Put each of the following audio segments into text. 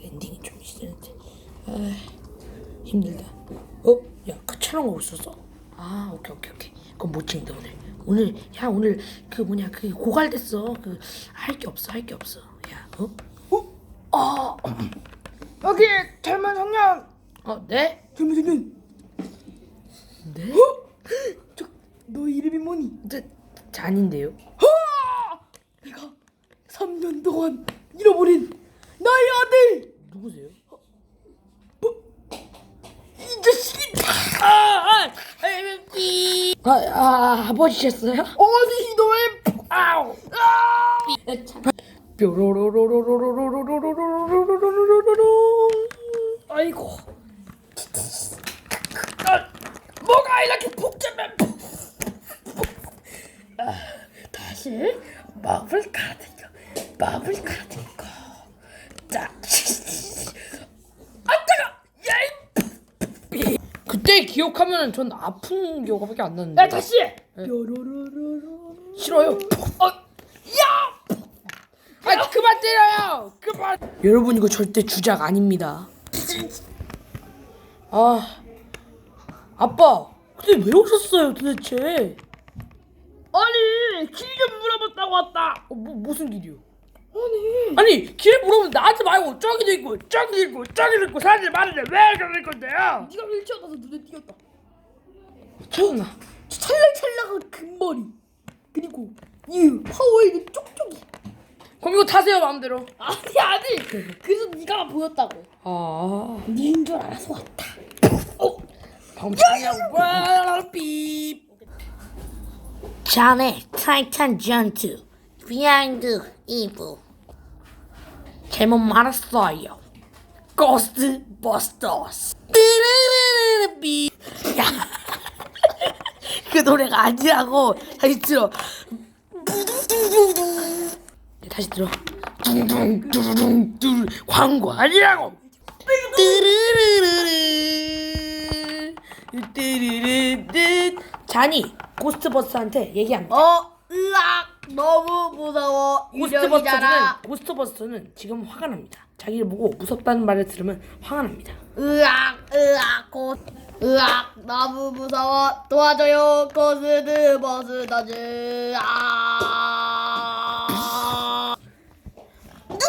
엔딩이 좀 있었는데 아 힘들다 어? 야 카차랑 거 없었어? 아 오케이 오케이 오케이 그건 못 찍는다 오늘 오늘 야 오늘 그 뭐냐 그 고갈됐어 그 할 게 없어 할 게 없어 야 어? 어? 아 여기 젊은 성년 어 네? 젊은 성년 네? 어? 저너 이름이 뭐니? 저, 저 아닌데요 허! 내가 3년 동안 잃어버린 나의 아들! 누구세요? 아 아, 아, 아, 아, 아버지셨어요? 어디 너의 아우! 아! 뾰로로로로로로로로로로로로로로로로 아이고 아, 뭐가 이렇게 복잡한 아, 다시 마블 카드요 마블 카드 그때 기억하면 전 아픈 기억밖에 안 나는데 야 다시 해. 뾰로로로로. 싫어요 어, 야! 아 그만 때려요 그만 여러분 이거 절대 주작 아닙니다 아 아빠 근데 왜 오셨어요 도대체 아니 길 좀 물어봤다고 왔다. 어, 뭐, 무슨 길이요? 아니 아니 길에 물어보면 나한테 말고 저기도 있고 저기도 있고 저기도 있고 사람들이 많은데 왜 그럴 건데요? 네가 휠체어 타서 눈에 띄었다. 천나 찰랑찰랑한 금머리 그리고 이 파워에는 쪽쪽이. 그럼 이거 타세요 마음대로 아니 아니. 그래서 네가 보였다고. 아 네인 줄 알아서 왔다. 방창이야 와삐 자네 타이탄 전투 비하인드 이브 잘못 말했어요. 고스트 버스터스. 그 노래가 아니라고. 다시 들어. 다시 들어. 광고 아니라고. 자니 고스트버스터한테 얘기 안 돼. 어 너무 무서워. 고스트버스터는 고스트버스터는 지금 화가 납니다. 자기를 보고 무섭다는 말을 들으면 화가 납니다. 으악 으악 고 으악. 너무 무서워. 도와줘요 고스트 버스터즈. 아 누가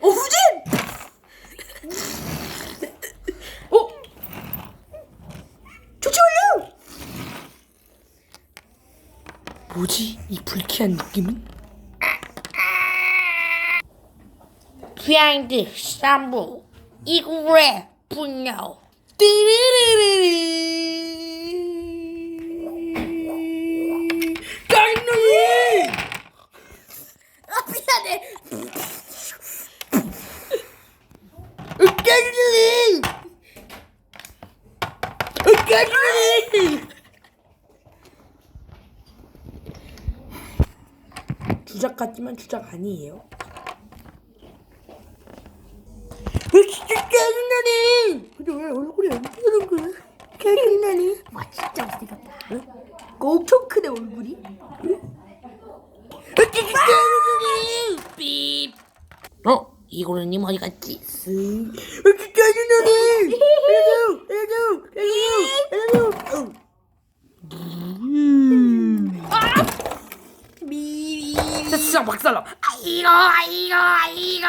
어 후진 어? 조치 완료 뭐지? 이 불쾌한 느낌은? 비하인드 삼부. 이구레 분노. 띠리리리리 짜증나게! 아 미안해 짜증나게! 짜증나게! 주작 같지만 주작 아니에요. 왜 진짜 짜증나니? 근데 왜 얼굴이 안 뜨는 거야? 짜증나니? 와 진짜 못생겼다 그 엄청 크네 얼굴이 삐 어? 이고르님 어디 갔지? 짜증나니? 해줘, 해줘, 해줘, 해줘. 미 진짜 박살나. 아이고 아이고 아이고